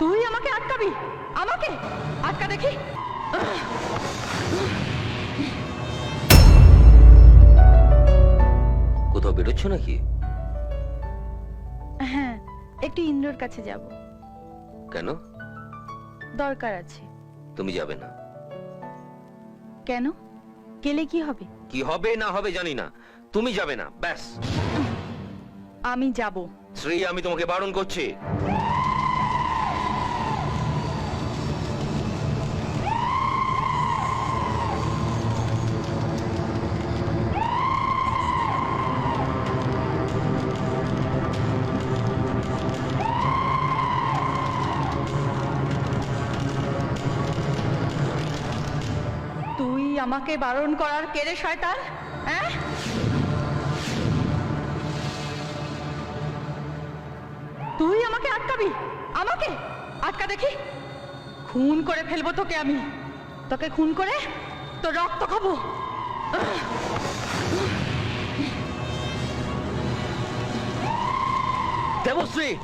তুই আমাকে আটকাবি? আমাকে? আটকা দেখি। কোথাও বেরোচ্ছ নাকি? হ্যাঁ একটু ইন্দ্রর কাছে যাব। কেন? দরকার আছে। তুমি যাবে না। কেন? গেলে কি হবে? কি হবে না হবে জানি না। তুমি যাবে না ব্যাস। আমি যাব। শ্রী আমি তোমাকে বারণ করছি। তুই আমাকে বারণ করার কেড়ে শয়তান? হ্যাঁ? তুই আমাকে আটকাবি? আমাকে? আটকা দেখি। খুন করে ফেলব তোকে আমি। তোকে খুন করে তোর রক্ত খাব। দেবশ্রী!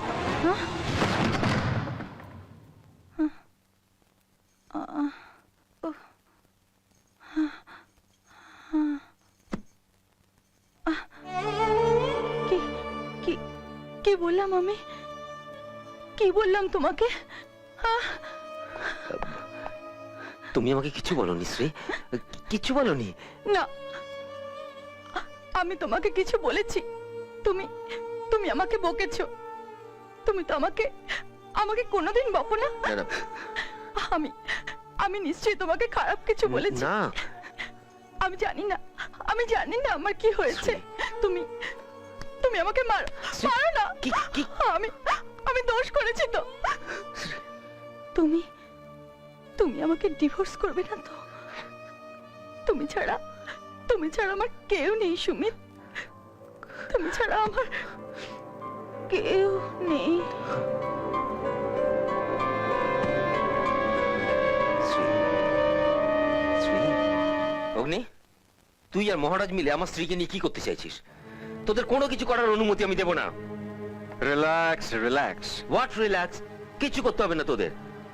কি বললাম আমি? কি বললাম তোমাকে? তুমি আমাকে কিছু বলনি শ্রী। কিছু বলনি? না। আমি তোমাকে কিছু বলেছি। তুমি তুমি আমাকে বকেছো। তুমি তো আমাকে আমাকে কোনোদিন বকো না। আমি আমি নিশ্চয়ই তোমাকে খারাপ কিছু বলেছি। না। আমি জানি না আমি জানি না আমার কি হয়েছে। তুমি তুমি আমাকে মারো মারো না। কি- কি- আমি আমি দোষ করেছি তো। তুমি তুমি আমাকে ডিভোর্স করবে না তো? তুমি ছাড়া তুমি ছাড়া আমার কেউ নেই সুমিত। তুমি ছাড়া আমার কেউ নেই। অগ্নি তুই আর মহারাজ মিলে আমার স্ত্রীকে নিয়ে কি করতে চাইছিস? তোদের কোনো কিছু করার অনুমতি আমি দেব না। রিল্যাক্স রিল্যাক্স হোয়াট রিল্যাক্স কিছু করতে হবে না তোদের।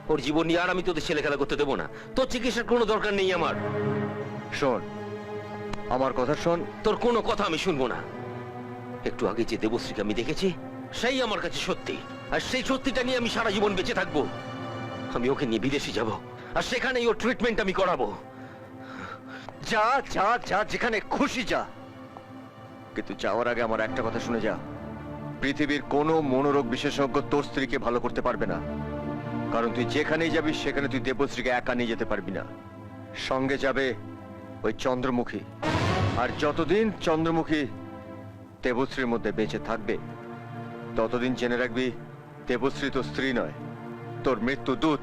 ওর জীবন নিয়ে আর আমি তোদের ছেলে খেলা করতে দেবো না। তোর চিকিৎসার কোনো দরকার নেই আমার। শোন আমার কথা শোন। তোর কোনো কথা আমি শুনব না। একটু আগে যে দেবশ্রীকে আমি দেখেছি সেই আমার কাছে সত্যি। আর সেই সত্যিটা নিয়ে আমি সারা জীবন বেঁচে থাকব। আমি ওকে নিয়ে বিদেশে যাব আর সেখানেই ওর ট্রিটমেন্ট আমি করাবো। যা যা যা যেখানে খুশি যা। কিন্তু যাওয়ার আগে আমার একটা কথা শুনে যা। পৃথিবীর কোনো মনোরোগ বিশেষজ্ঞ তোর স্ত্রীকে ভালো করতে পারবে না। কারণ তুই যেখানেই যাবি, সেখানে তুই দেবশ্রীকে একা নিয়ে যেতে পারবি না। সঙ্গে যাবে ওই চন্দ্রমুখী। আর যতদিন চন্দ্রমুখী দেবশ্রীর মধ্যে বেঁচে থাকবে, ততদিন জেনে রাখবি, দেবশ্রী তোর স্ত্রী নয়, তোর মৃত্যু দূত।